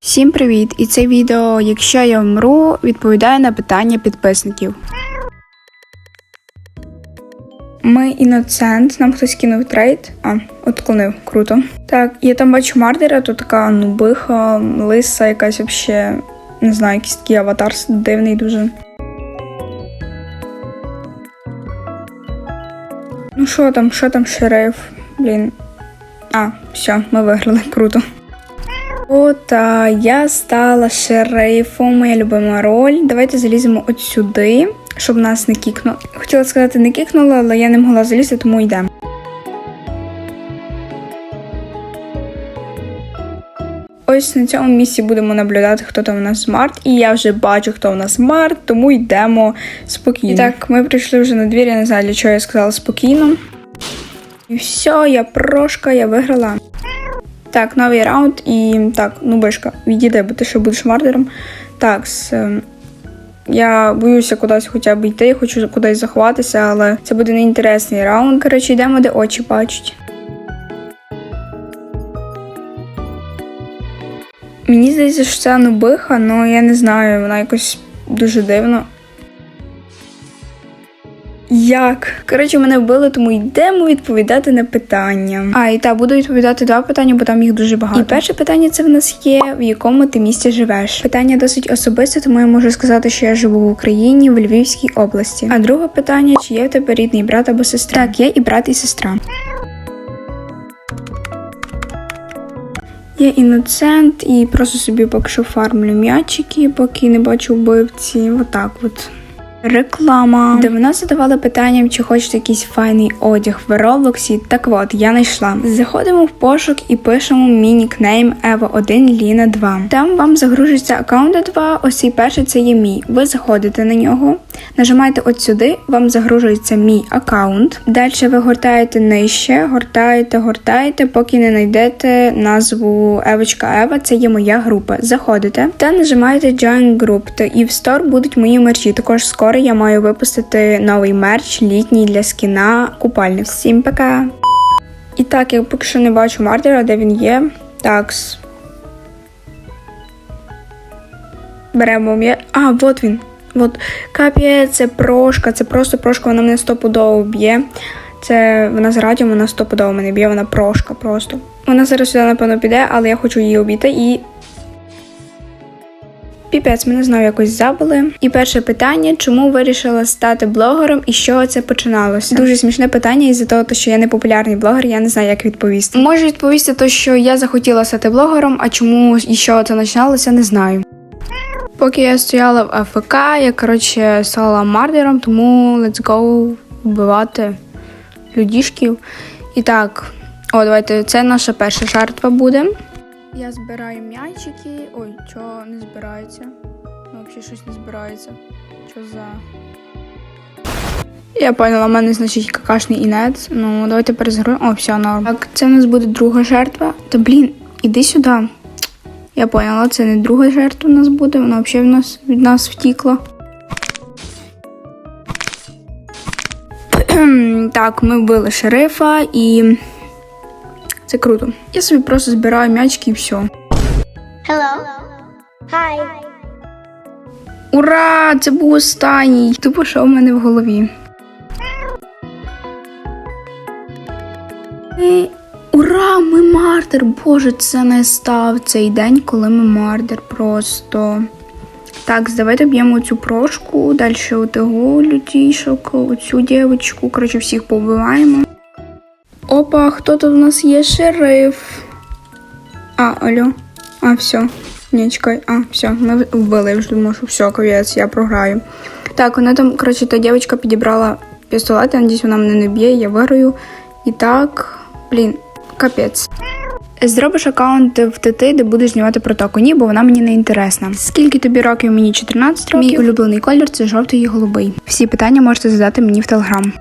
Всім привіт! І це відео, якщо я вмру, відповідає на питання підписників. Ми іноцент, нам хтось кинув трейд. А, отклонив, круто. Так, я там бачу мардера, то така нубиха, лиса, якась вообще, не знаю, якийсь такий аватар дивний дуже. Ну що там, що там шериф? Блін. А, все, ми виграли, круто. От а, я стала шерифом, моя любима роль. Давайте заліземо от сюди, щоб нас не кікнуло. Хотіла сказати, не кікнуло, але я не могла залізти, тому йдемо. Ось на цьому місці будемо наблюдати, хто там у нас смарт. І я вже бачу, хто у нас смарт, тому йдемо спокійно. І так, ми прийшли вже на двір, я не знаю, для чого я сказала спокійно. І все, я прошка, я виграла. Так, новий раунд і так, ну бишка, відійди, бо ти ще будеш мардером. Так, с, ем, я боюся кудись хоча б йти, хочу кудись заховатися, але це буде неінтересний раунд. Коротше, йдемо, де очі бачать. Мені здається, що це нубиха, але я не знаю, вона якось дуже дивно. Як? Коротше, мене вбили, тому йдемо відповідати на питання. А, і так, буду відповідати два питання, бо там їх дуже багато. І перше питання це в нас є, в якому ти місті живеш. Питання досить особисте, тому я можу сказати, що я живу в Україні, в Львівській області. А друге питання: чи є в тебе рідний брат або сестра? Так, є і брат, і сестра. Я іноцент і просто собі поки що фармлю м'ячики, поки не бачу вбивці. Отак от. Реклама, де вона задавала питанням, чи хочете якийсь файний одяг в Роблоксі. Так от, я знайшла. Заходимо в пошук і пишемо мій нікнейм Ева 1 Ліна 2. Там вам загружується аккаунт 2. Ось цей перший це є мій. Ви заходите на нього, нажимаєте от сюди, вам загружується мій аккаунт. Далі ви гортаєте нижче, гортаєте, гортаєте, поки не знайдете назву Евочка Ева. Це є моя група. Заходите та нажимаєте Join Group. Та і в стор будуть мої мерчі. Також скоро я маю випустити новий мерч літній для скіна купальник. Всім пока! І так, я поки що не бачу мардера, де він є. Такс. Беремо м'я. А, от він. От капє, це прошка, це просто прошка, вона мене стопудово б'є. Це вона з радіо, вона стопудово мене б'є, вона прошка просто. Вона зараз сюди, напевно, піде, але я хочу її обійти і Піпець, мене знову якось забули. І перше питання: чому вирішила стати блогером і з чого це починалося? Дуже смішне питання, із-за того, що я не популярний блогер, я не знаю, як відповісти. Можу відповісти, то що я захотіла стати блогером, а чому і з чого це починалося, не знаю. Поки я стояла в АФК, я коротше стала мардером, тому let's go вбивати людішків. І так, о, давайте, це наша перша жертва буде. Я збираю м'ячики. Ой, чого не збирається? Ну, взагалі щось не збирається. Що за. Я поняла, в мене значить какашний інець. Ну, давайте перезгруємо. О, все, норм. Так, це в нас буде друга жертва. Та блін, іди сюди. Я поняла, це не друга жертва у нас буде, вона взагалі в нас від нас втікла. так, ми вбили шерифа і. Це круто. Я собі просто збираю м'ячики і все. Hello. Hi. Ура! Це був останній. Тупо що в мене в голові. Мардер! Боже, це не став цей день, коли ми мардер просто. Так, давайте б'ємо цю прошку, далі отого людішок, оцю дівчинку, коротше, всіх побиваємо. Опа, хто тут у нас є шериф? А, алло. А, все. Ні, чекай. А, все, ми вбили, я вже думаю, що все, ковець, я програю. Так, вона там, коротше, та дівчинка підібрала пістолет, я надіюсь, вона мене не б'є, я виграю. І так, блін, капець. Зробиш аккаунт в ТТ, де будеш знімати протоку. Ні, бо вона мені не інтересна. Скільки тобі років? Мені 14 років. Мій улюблений колір це жовтий і голубий. Всі питання можете задати мені в телеграм.